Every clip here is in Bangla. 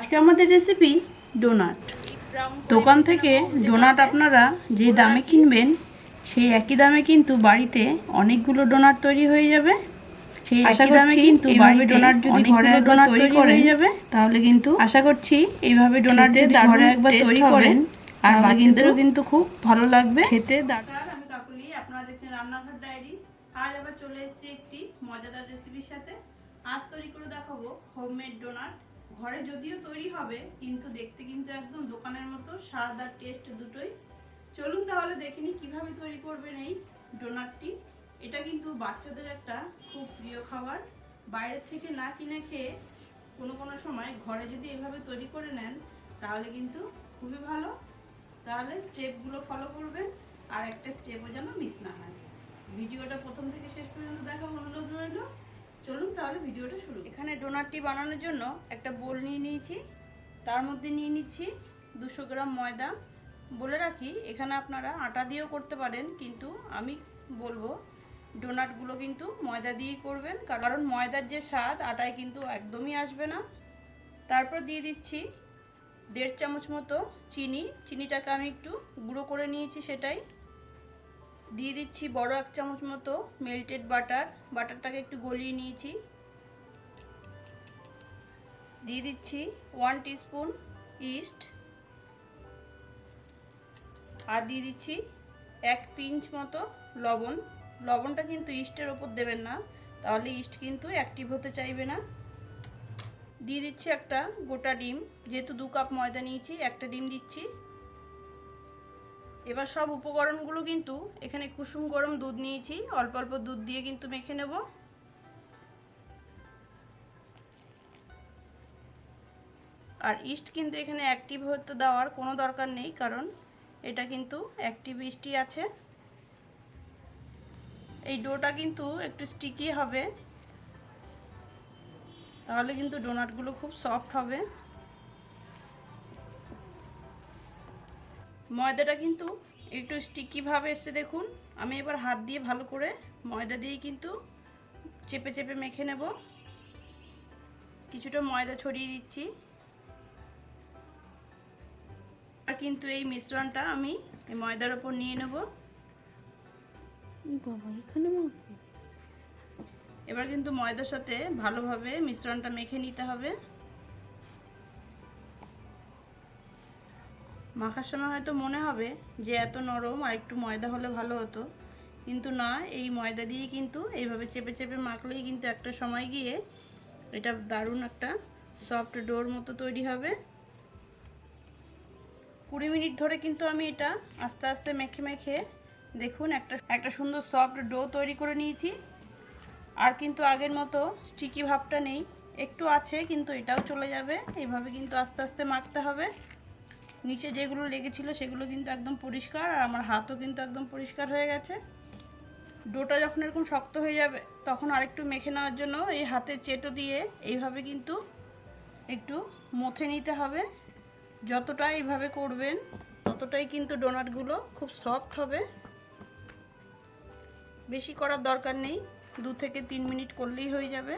আজকে আমাদের রেসিপি ডোনাট দোকান থেকে ডোনাট আপনারা যে দামে কিনবেন সেই একই দামে কিন্তু বাড়িতে অনেকগুলো ডোনাট তৈরি হয়ে যাবে। সেই আশা একই দামে কিন্তু বাড়িতে ডোনাট যদি ঘরে ডোনাট তৈরি হয়ে যাবে। তাহলে কিন্তু আশা করছি এইভাবে ডোনাট যদি ঘরে একবার তৈরি করেন আর বাচ্চাদেরও বাচ্চাদেরও কিন্তু খুব ভালো লাগবে। খেতে দারুণ। নমস্কার আমি কাকুলি আপনারা দেখছেন রান্নাঘর ডায়েরি আজ আবার চলে এসেছি একটি মজাদার রেসিপির সাথে। আজ তৈরি করে দেখাবো হোমমেড ডোনাট ঘরে যদিও তৈরি হবে, কিন্তু দেখতে কিন্তু একদম দোকানের মতো স্বাদ আর টেস্ট দুটোই। চলুন তাহলে দেখে নিই কীভাবে তৈরি করবেন এই ডোনাটটি এটা কিন্তু বাচ্চাদের একটা খুব প্রিয় খাবার। বাইরের থেকে না কিনে খেয়ে কোনো কোনো সময় ঘরে যদি এভাবে তৈরি করে নেন, তাহলে কিন্তু খুবই ভালো। তাহলে স্টেপগুলো ফলো করবেন, আর একটা স্টেপও যেন মিস না হয়। ভিডিওটা প্রথম থেকে শেষ পর্যন্ত দেখা অনুরোধ রইল। চলুন তাহলে ভিডিওটা শুরু এখানে ডোনাটটি বানানোর জন্য একটা বোল নিয়ে নিয়েছি। তার মধ্যে নিয়ে নিচ্ছি দুশো গ্রাম ময়দা। বলে রাখি, এখানে আপনারা আটা দিয়েও করতে পারেন, কিন্তু আমি বলব ডোনাটগুলো কিন্তু ময়দা দিয়েই করবেন কারণ ময়দার যে স্বাদ, আটায় কিন্তু একদমই আসবে না। তারপর দিয়ে দিচ্ছি দেড় চামচ মতো চিনি। চিনিটাকে আমি একটু গুঁড়ো করে নিয়েছি সেটাই। দিয়ে দিচ্ছি বড় এক চামচ মতো মেল্টেড বাটার বাটারটাকে একটু গলিয়ে নিয়েছি। দিয়ে দিচ্ছি ওয়ান টিস্পুন ইস্ট আর দিয়ে দিচ্ছি এক পিঞ্চ মতো লবণ। লবণটা কিন্তু ইস্টের ওপর দেবেন না, তাহলে ইস্ট কিন্তু অ্যাক্টিভ হতে চাইবে না। দিয়ে দিচ্ছি একটা গোটা ডিম। যেহেতু দু কাপ ময়দা নিয়েছি, একটা ডিম দিচ্ছি। এবার সব উপকরণগুলো কিন্তু এখানে কুসুম গরম দুধ নিয়েছি। অল্প অল্প দুধ দিয়ে কিন্তু মেখে নেব। আর ইস্ট কিন্তু এখানে অ্যাক্টিভ হতে দেওয়ার কোনো দরকার নেই, কারণ এটা কিন্তু অ্যাক্টিভ ইস্টই আছে। এই ডোটা কিন্তু একটু স্টিকি হবে। তাহলে কিন্তু ডোনাটগুলো খুব সফট হবে। ময়দাটা কিন্তু একটু স্টিকিভাবে এসছে দেখুন। আমি এবার হাত দিয়ে ভালো করে ময়দা দিয়ে কিন্তু চেপে চেপে মেখে নেব। কিছুটা ময়দা ছড়িয়ে দিচ্ছি। আর কিন্তু এই মিশ্রণটা আমি এই ময়দার ওপর নিয়ে নেব? এবার কিন্তু ময়দার সাথে ভালোভাবে মিশ্রণটা মেখে নিতে হবে। মাখার সময় হয়তো মনে হবে যে এত নরম আর একটু ময়দা হলে ভালো হতো। কিন্তু না, এই ময়দা দিয়ে কিন্তু এইভাবে চেপে চেপে মাখলেই কিন্তু একটা সময় গিয়ে এটা দারুণ একটা সফট ডোর মতো তৈরি হবে। কুড়ি মিনিট ধরে কিন্তু আমি এটা আস্তে আস্তে মেখে মেখে দেখুন একটা একটা সুন্দর সফট ডো তৈরি করে নিয়েছি। আর কিন্তু আগের মতো স্টিকি ভাবটা নেই। একটু আছে কিন্তু এটাও চলে যাবে। এইভাবে কিন্তু আস্তে আস্তে মাখতে হবে। নিচে যেগুলো লেগেছিল সেগুলো কিন্তু একদম পরিষ্কার আর আমার হাতও কিন্তু একদম পরিষ্কার হয়ে গেছে। ডোটা যখন এরকম শক্ত হয়ে যাবে, তখন আরেকটু মেখে নেওয়ার জন্য এই হাতের চেটো দিয়ে এইভাবে কিন্তু একটু মথে নিতে হবে। যতটা এইভাবে করবেন, ততটাই কিন্তু ডোনাটগুলো খুব সফট হবে। বেশি করার দরকার নেই, দু থেকে তিন মিনিট করলেই হয়ে যাবে।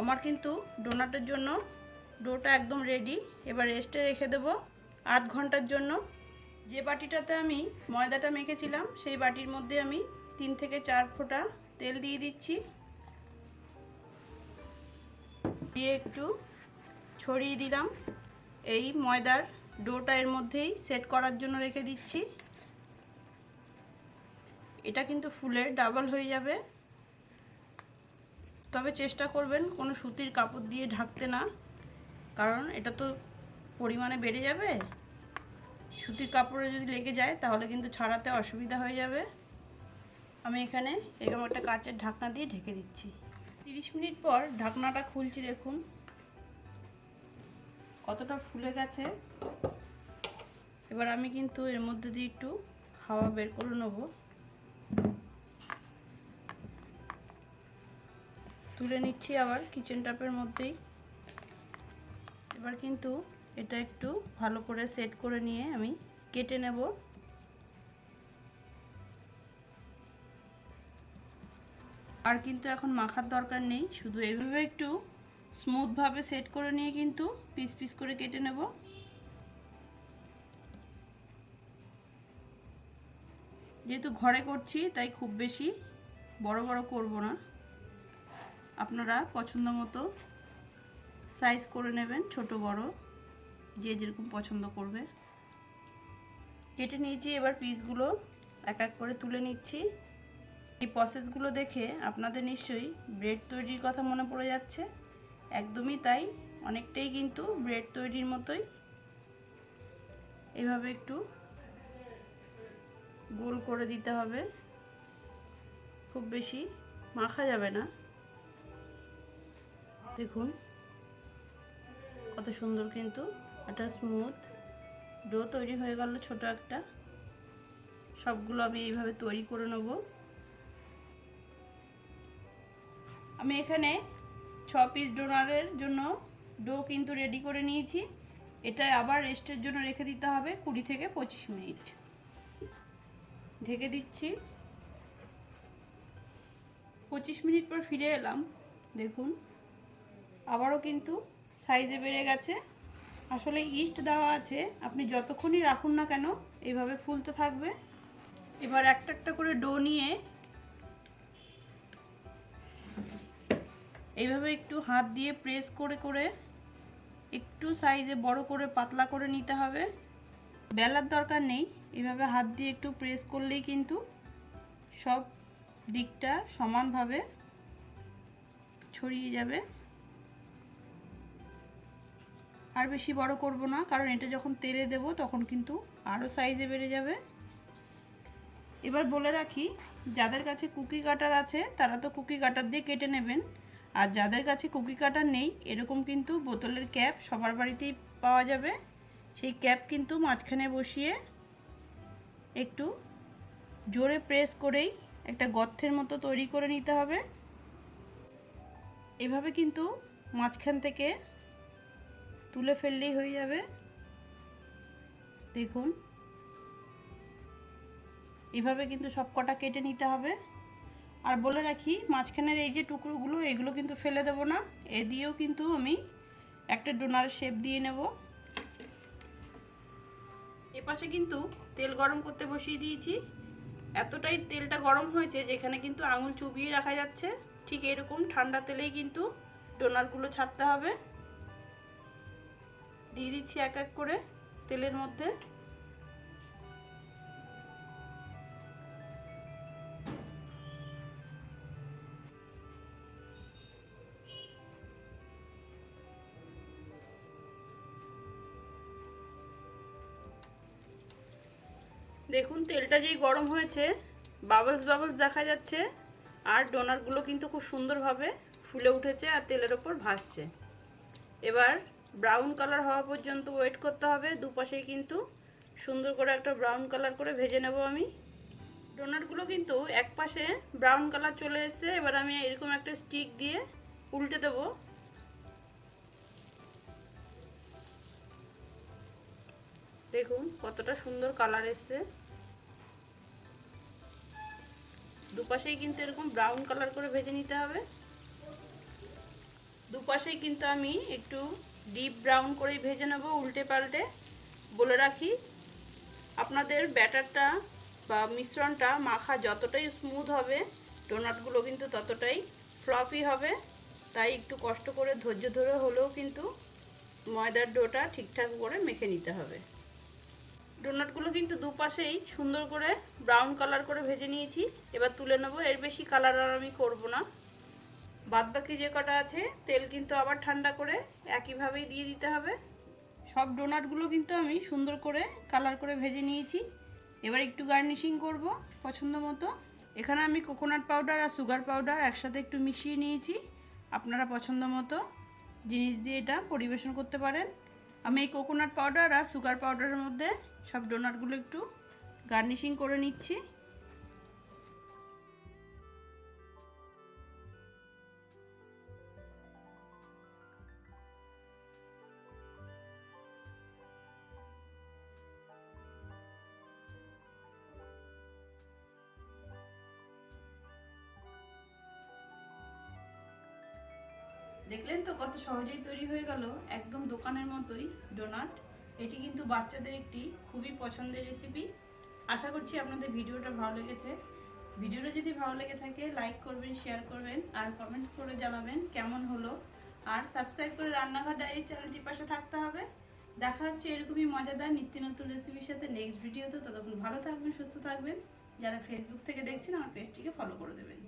আমার কিন্তু ডোনাটের জন্য ডোটা একদম রেডি এবার রেস্টে রেখে দেব আধ ঘণ্টার জন্য। যে বাটিটাতে আমি ময়দাটা মেখেছিলাম, সেই বাটির মধ্যে আমি তিন থেকে চার ফোঁটা তেল দিয়ে দিচ্ছি। দিয়ে একটু ছড়িয়ে দিলাম। এই ময়দার ডোটা এর মধ্যেই সেট করার জন্য রেখে দিচ্ছি। এটা কিন্তু ফুলে ডাবল হয়ে যাবে। তবে চেষ্টা করবেন কোনো সুতির কাপড় দিয়ে ঢাকতে না। কারণ এটা তো পরিমাণে বেড়ে যাবে। সুতির কাপড়ে যদি লেগে যায়, তাহলে কিন্তু ছাড়াতে অসুবিধা হয়ে যাবে। আমি এখানে এরকম একটা কাচের ঢাকনা দিয়ে ঢেকে দিচ্ছি। তিরিশ মিনিট পর ঢাকনাটা খুলছি, দেখুন। কতটা ফুলে গেছে। এবার আমি কিন্তু এর মধ্যে দিয়ে একটু হাওয়া বের করে নেব। তুলে নিচ্ছি আবার কিচেন টাপের মধ্যেই। এবার কিন্তু এটা একটু ভালো করে সেট করে নিয়ে আমি কেটে নেব। আর কিন্তু এখন মাখার দরকার নেই, শুধু এভাবে একটু স্মুথভাবে সেট করে নিয়ে কিন্তু পিস পিস করে কেটে নেব। যেহেতু ঘরে করছি, তাই খুব বেশি বড় বড় করব না। আপনারা পছন্দ মতো সাইজ করে নেবেন, ছোট, বড়, যে যেরকম পছন্দ করবে। কেটে নিয়েছি, এবার পিসগুলো এক এক করে তুলে নিচ্ছি। এই প্রসেসগুলো দেখে আপনাদের নিশ্চয়ই ব্রেড তৈরির কথা মনে পড়ে যাচ্ছে। একদমই তাই, অনেকটাই কিন্তু ব্রেড তৈরির মতোই। এভাবে একটু গোল করে দিতে হবে। খুব বেশি মাখা যাবে না। দেখুন কত সুন্দর কিন্তু। একটা স্মুথ ডো তৈরি হয়ে গেল ছোট একটা। সবগুলো আমি এইভাবে তৈরি করে নেব। আমি এখানে ছ পিস ডোনারের জন্য ডো কিন্তু রেডি করে নিয়েছি। এটা আবার রেস্টের জন্য রেখে দিতে হবে কুড়ি থেকে পঁচিশ মিনিট। ঢেকে দিচ্ছি। পঁচিশ মিনিট পর ফিরে এলাম, দেখুন। আবারও কিন্তু সাইজে বেড়ে গেছে। আসলে ইস্ট দেওয়া আছে। আপনি যতক্ষণই রাখুন না কেন এইভাবে ফুলতে থাকবে। এবার একটা একটা করে ডো নিয়ে এইভাবে একটু হাত দিয়ে প্রেস করে করে একটু সাইজে বড় করে, পাতলা করে নিতে হবে। বেলার দরকার নেই। এভাবে হাত দিয়ে একটু প্রেস করলেই কিন্তু সব দিকটা সমানভাবে ছড়িয়ে যাবে। আর বেশি বড় করব না, কারণ এটা যখন তেলে দেব তখন কিন্তু আরও সাইজে বেড়ে যাবে। এবার বলে রাখি, যাদের কাছে কুকি কাটার আছে, তারা তো কুকি কাটার দিয়ে কেটে নেবেন। আর যাদের কাছে কুকি কাটার নেই, এরকম কিন্তু বোতলের ক্যাপ সবার বাড়িতেই পাওয়া যাবে। সেই ক্যাপ কিন্তু মাঝখানে বসিয়ে একটু জোরে প্রেস করেই একটা গর্থের মতো তৈরি করে নিতে হবে। এভাবে কিন্তু মাঝখান থেকে তুলে ফেললেই হয়ে যাবে। দেখুন। এভাবে কিন্তু সব কটা কেটে নিতে হবে। আর বলে রাখি, মাঝখানের এই যে টুকরোগুলো, এগুলো কিন্তু ফেলে দেব না। এ দিয়েও কিন্তু আমি একটা ডোনার শেপ দিয়ে নেব। এপাশে কিন্তু তেল গরম করতে বসিয়ে দিয়েছি। এতটাই তেলটা গরম হয়েছে যেখানে কিন্তু আঙুল চুবিয়ে রাখা যাচ্ছে। ঠিক এরকম ঠান্ডা তেলেই কিন্তু ডোনারগুলো ছাড়তে হবে। দিয়ে দিচ্ছি এক এক করে তেলের মধ্যে। দেখুন, তেলটা যেই গরম হয়েছে বাবলস বাবলস দেখা যাচ্ছে, আর ডোনারগুলো কিন্তু খুব সুন্দরভাবে ফুলে উঠেছে আর তেলের ওপর ভাসছে। এবার ব্রাউন কালার হওয়া পর্যন্ত ওয়েট করতে হবে। দুপাশেই কিন্তু সুন্দর করে একটা ব্রাউন কালার করে ভেজে নেব আমি। ডোনাটগুলো কিন্তু এক পাশে ব্রাউন কালার চলে এসছে। এবার আমি এরকম একটা স্টিক দিয়ে উল্টে দেব। দেখুন কতটা সুন্দর কালার এসছে। দুপাশেই কিন্তু এরকম ব্রাউন কালার করে ভেজে নিতে হবে। দুপাশেই কিন্তু আমি একটু ডিপ ব্রাউন করেই ভেজে নেব, উল্টে পাল্টে। বলে রাখি, আপনাদের ব্যাটারটা বা মিশ্রণটা মাখা যতটাই স্মুথ হবে, ডোনাটগুলো কিন্তু ততটাই ফ্লপি হবে। তাই একটু কষ্ট করে ধৈর্য ধরে হলেও কিন্তু ময়দার ডোটা ঠিকঠাক করে মেখে নিতে হবে। ডোনাটগুলো কিন্তু দুপাশেই সুন্দর করে ব্রাউন কালার করে ভেজে নিয়েছি। এবার তুলে নেব, এর বেশি কালার আর আমি করব না। বাদবাকি যে কটা আছে, তেল কিন্তু আবার ঠান্ডা করে একইভাবেই দিয়ে দিতে হবে। সব ডোনাটগুলো কিন্তু আমি সুন্দর করে কালার করে ভেজে নিয়েছি। এবার একটু গার্নিশিং করব পছন্দ মতো। এখানে আমি কোকোনাট পাউডার আর সুগার পাউডার একসাথে একটু মিশিয়ে নিয়েছি। আপনারা পছন্দ মতো জিনিস দিয়ে এটা পরিবেশন করতে পারেন। আমি এই কোকোনাট পাউডার আর সুগার পাউডারের মধ্যে সব ডোনাটগুলো একটু গার্নিশিং করে নিচ্ছি। দেখলেন তো কত সহজেই তৈরি হয়ে গেল? একদম দোকানের মতোই ডোনাট এটি কিন্তু বাচ্চাদের একটি খুবই পছন্দের রেসিপি আশা করছি আপনাদের ভিডিওটা ভালো লেগেছে। ভিডিওটা যদি ভালো লেগে থাকে লাইক করবেন শেয়ার করবেন, আর কমেন্টস করে জানাবেন কেমন হলো। আর সাবস্ক্রাইব করে রান্নাঘর ডায়েরি চ্যানেলটির পাশে থাকতে হবে। দেখা হচ্ছে এরকমই মজাদার, নিত্য নতুন রেসিপির সাথে নেক্সট ভিডিওতে ততক্ষণ ভালো থাকবেন, সুস্থ থাকবেন। যারা ফেসবুক থেকে দেখছেন, আমার পেজটিকে ফলো করে দেবেন।